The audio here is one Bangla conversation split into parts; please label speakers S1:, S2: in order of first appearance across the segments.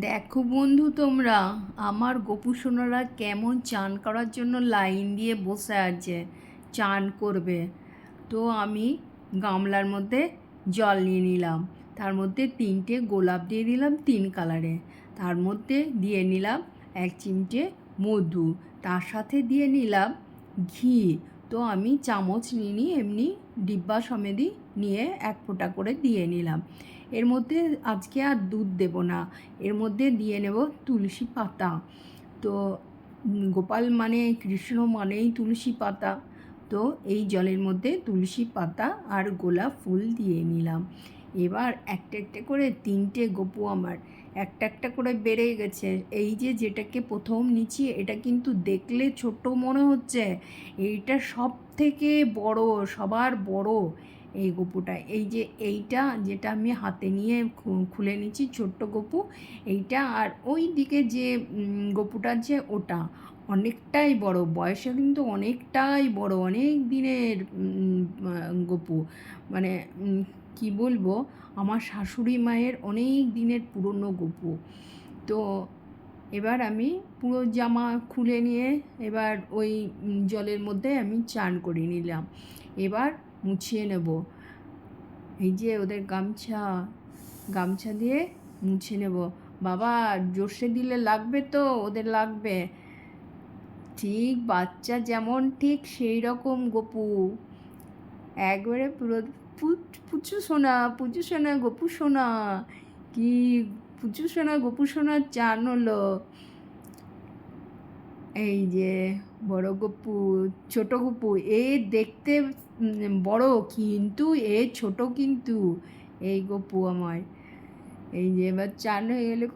S1: দেখো বন্ধু তোমরা, আমার গোপু সোনারা কেমন চান করার জন্য লাইন দিয়ে বসে আছে, চান করবে। তো আমি গামলার মধ্যে জল নিয়ে নিলাম, তার মধ্যে তিনটে গোলাপ দিয়ে দিলাম তিন কালারে তার মধ্যে দিয়ে নিলাম এক চিমটে মধু, তার সাথে দিয়ে নিলাম ঘি। তো আমি চামচ নিয়ে নিয়ে এমনি ডিব্বা সমেতই নিয়ে এক ফোঁটা করে দিয়ে নিলাম। এর মধ্যে আজকে আর দুধ দেব না। এর মধ্যে দিয়ে নেব তুলসী পাতা। তো গোপাল মানে কৃষ্ণ মানেই তুলসী পাতা। তো, এই জলের মধ্যে তুলসী পাতা আর গোলাপ ফুল দিয়ে নিলাম। এবার একটা একটা করে তিনটে গপু আমার। একটা একটা করে বেড়ে গেছে। এই যে যেটাকে প্রথম নিচ্ছি, এটা কিন্তু দেখলে ছোট মনে হচ্ছে। এইটা সব থেকে বড়, সবার বড়। এই গপুটা। এই যে এইটা যেটা আমি হাতে নিয়ে খুলে নিচ্ছি, ছোট্ট গপু, এইটা আর ওই দিকে যে গপুটা আছে ওটা অনেকটাই বড় বয়সে কিন্তু অনেকটাই বড়, অনেক দিনের গপু। মানে কি বলব, আমার শাশুড়ি মায়ের অনেক দিনের পুরনো গপু। তো এবার আমি পুরো জামা খুলে নিয়ে এবার ওই জলের মধ্যে আমি চান করে নিলাম। এবার মুছিয়ে নেব। এই যে ওদের গামছা গামছা দিয়ে মুছে নেব। বাবা, জোরসে দিলে লাগবে তো, ওদের লাগবে। ঠিক, বাচ্চা যেমন ঠিক সেই রকম, গপু। একবারে পুরো পুচু সোনা পুচু সোনা, গপু সোনা। কি পুচু সোনা, গপু সোনার চান হলো এই যে বড় গপু ছোট গপু এ দেখতে বড় কিন্তু, এ ছোট কিন্তু, এই গপু আমার। এই যে এবার চান হয়ে গেলে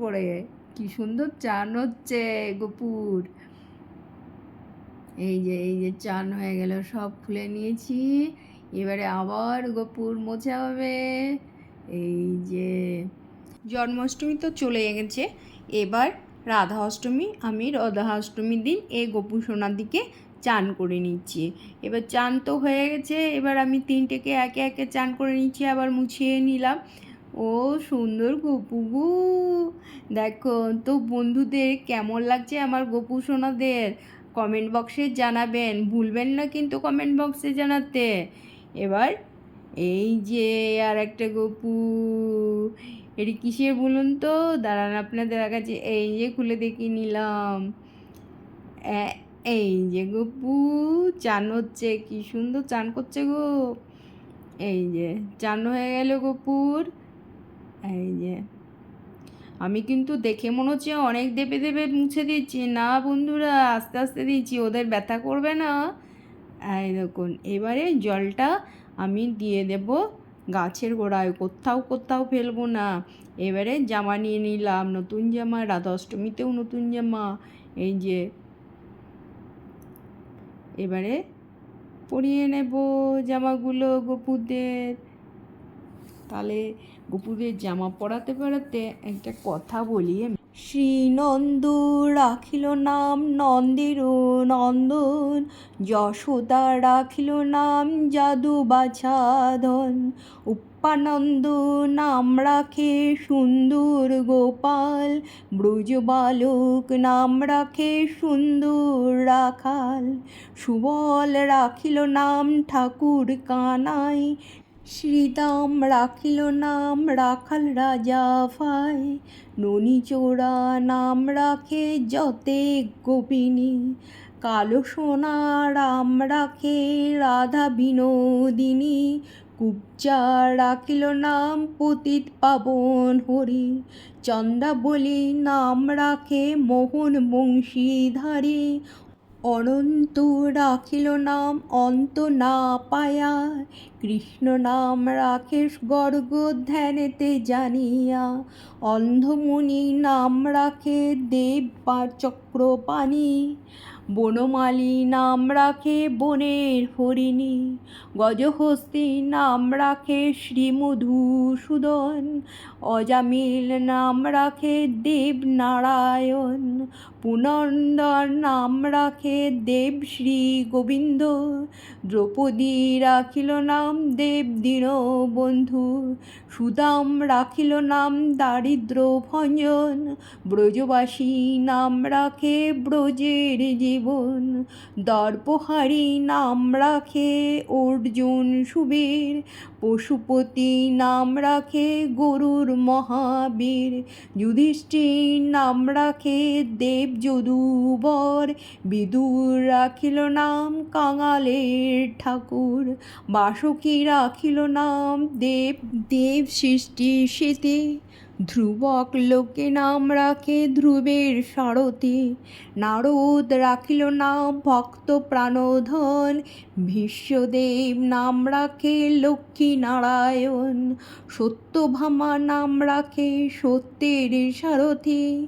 S1: করে কি সুন্দর চান হচ্ছে গপুর এই যে এই যে চান হয়ে গেল সব খুলে নিয়েছি এবারে আবার গপুর মোছা হবে এই যে জন্মাষ্টমী তো চলে গেছে এবার রাধা অষ্টমী আমি রাধা অষ্টমীর দিন এই গোপু সোনার দিকে চান করে নিচ্ছি। এবার চান তো হয়ে গেছে, এবার আমি তিনটেকে একে একে চান করে নিচ্ছি, আবার মুছিয়ে নিলাম। ও সুন্দর গপু গু। দেখো তো বন্ধুদের কেমন লাগছে আমার গপু সোনাদের? কমেন্ট বক্সে জানাবেন, ভুলবেন না কিন্তু কমেন্ট বক্সে জানাতে। এবার এই যে আর একটা গপু। এটি কিসের বলুন তো? দাঁড়ান আপনাদের কাছে এই যে খুলে দেখিয়ে নিলাম। এই যে গপু, চান হচ্ছে, কি সুন্দর চান করছে গো। এই যে, চান হয়ে গেল গপুর। এই যে, আমি কিন্তু দেখে মনে হচ্ছে অনেক দেবে দেবে মুছে দিচ্ছি না বন্ধুরা, আস্তে আস্তে দিচ্ছি ওদের ব্যথা করবে না। এই দেখুন, এবারে জলটা আমি দিয়ে দেব। গাছের গোড়ায় কোথাও কোথাও ফেলব না। এবারে জামা নিয়ে নিলাম, নতুন জামা রাধা অষ্টমীতেও নতুন জামা, এই যে। এবারে পরিয়ে নেব জামাগুলো গপুদের। তাহলে গপুদের জামা পরাতে পরাতে একটা কথা বলি। শ্রীনন্দ রাখিল নাম নন্দের নন্দন যশোদা রাখিল নাম জাদু বাছাধন উপানন্দ নাম রাখে সুন্দর গোপাল ব্রজ বালক নাম রাখে সুন্দর রাখাল, সুবল রাখিল নাম ঠাকুর কানাই শ্রীদাম রাখিল নাম রাখাল রাজা ভাই। ননীচোরা নাম রাখে যতে গোপিনী। কালো সোনা রাম রাখে রাধা বিনোদিনী। কুবজা রাখিল নাম পতিত পাবন হরি। চন্দ্রাবলী নাম রাখে মোহন বংশীধারী। অনন্ত রাখিল নাম অন্ত না পায়া, কৃষ্ণ নাম রাখেশ গর্গ ধ্যানেতে জানিয়া, অন্ধমুনি নাম রাখে দেব চক্রপাণি বনমালী নাম রাখে বনের হরিণী, গজহস্তি নাম রাখে শ্রীমধুসূদন, অজামিল নাম রাখে দেব নারায়ণ পুনন্দর নাম রাখে দেব শ্রী গোবিন্দ দ্রৌপদী রাখিল নাম দেব দীন বন্ধু সুদাম রাখিল নাম দারিদ্র ভঞ্জন, ব্রজবাসী নাম রাখে ব্রজের জীবন। দর্পহারি নাম রাখে অর্জুন সুবীর। পশুপতি নাম রাখে গরুর মহাবীর। যুধিষ্ঠির নাম রাখে দেব যদুবর। বিদুর রাখিল নাম কাঙালের ঠাকুর। বাসুকি রাখিল নাম দেব দেব সৃষ্টি শীতে ধ্রুবক লোকে নাম রাখে ধ্রুবের সারথি। নারদ রাখিল নাম ভক্ত প্রাণধন। ভীষ্মদেব নাম রাখে লক্ষ্মী নারায়ণ। সত্যভামা নাম রাখে সত্যের সারথি।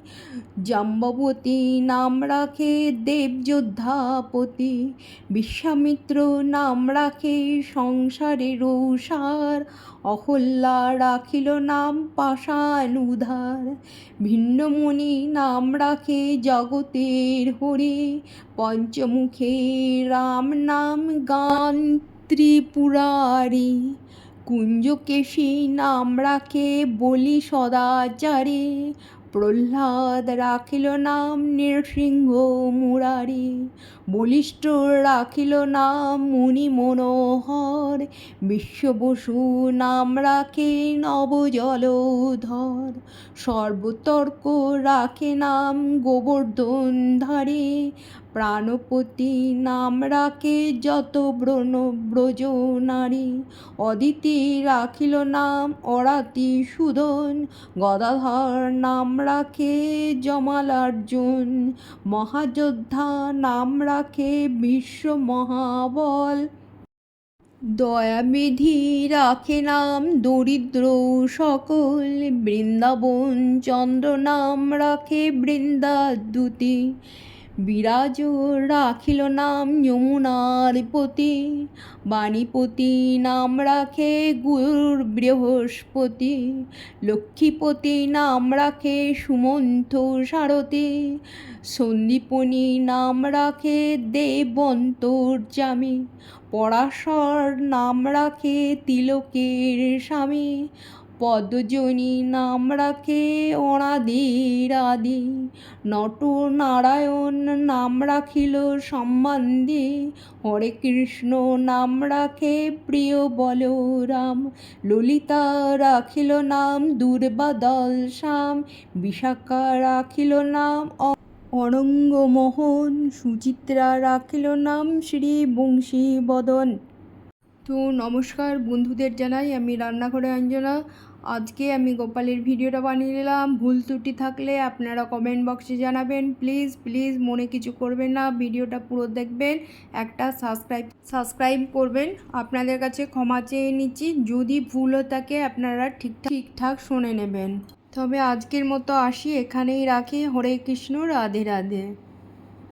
S1: জাম্ববতী নাম রাখে দেবযোদ্ধাপতি। বিশ্বামিত্র নাম রাখে সংসারের সার অহল্যা রাখিল নাম পাষাণ। উধার ভিন্ন মনে নাম রাখে জগতের হরে। পঞ্চমুখে রাম নাম গান ত্রিপুরারি। কুঞ্জকেশী নাম রাখে বলি সদাচারে। প্রহ্লাদ রাখিল নাম নৃসিংহ মুরারি, বলিষ্ঠ রাখিল নাম মুনি মনোহর, বিশ্ববসু নাম রাখে নবজলধর, সর্বতর্ক রাখে নাম গোবর্ধন ধারে, প্রাণপতি নাম রাখে যত ব্রণ ব্রজ নারী, অদিতি রাখিল নাম অরাতি সুদন গদাধর নাম রাখে জমালার্জুন, মহাযোদ্ধা নাম রাখে বিশ্ব মহাবল দয়াবিধি রাখে নাম দরিদ্র সকল, বৃন্দাবন চন্দ্র নাম রাখে বৃন্দাদ্যুতি। বিরাজ রাখিল নাম যমুনার পতি, বাণীপতি নাম রাখে গুরুর বৃহস্পতি, লক্ষ্মীপতি নাম রাখে সুমন্ত সারথী, সন্দীপনী নাম রাখে দেবন্তর জামি পরাশর নাম রাখে তিলকের স্বামী পদ্মজনী নাম রাখে অনাদির আদি নট নারায়ণ নাম রাখিল সম্বন্ধে। হরে কৃষ্ণ নাম রাখে প্রিয় বলরাম। ললিতা রাখিল নাম দুর্বাদল শ্যাম বিশাখা রাখিল নাম অরঙ্গমোহন। সুচিত্রা রাখিল নাম শ্রী বংশী বদন তো নমস্কার বন্ধুদের জানাই, আমি রান্নাঘরে অঞ্জনা। আজকে আমি গোপালের ভিডিওটা বানিয়ে নিলাম। ভুল ত্রুটি থাকলে আপনারা কমেন্ট বক্সে জানাবেন। প্লিজ প্লিজ মনে কিছু করবেন না। ভিডিওটা পুরো দেখবেন। একটা সাবস্ক্রাইব সাবস্ক্রাইব করবেন। আপনাদের কাছে ক্ষমা চেয়ে নিচ্ছি। যদি ভুলও থাকে আপনারা ঠিক ঠিকঠাক শুনে নেবেন। তবে আজকের মতো আসি। এখানেই রাখি। হরে কৃষ্ণ, রাধে রাধে।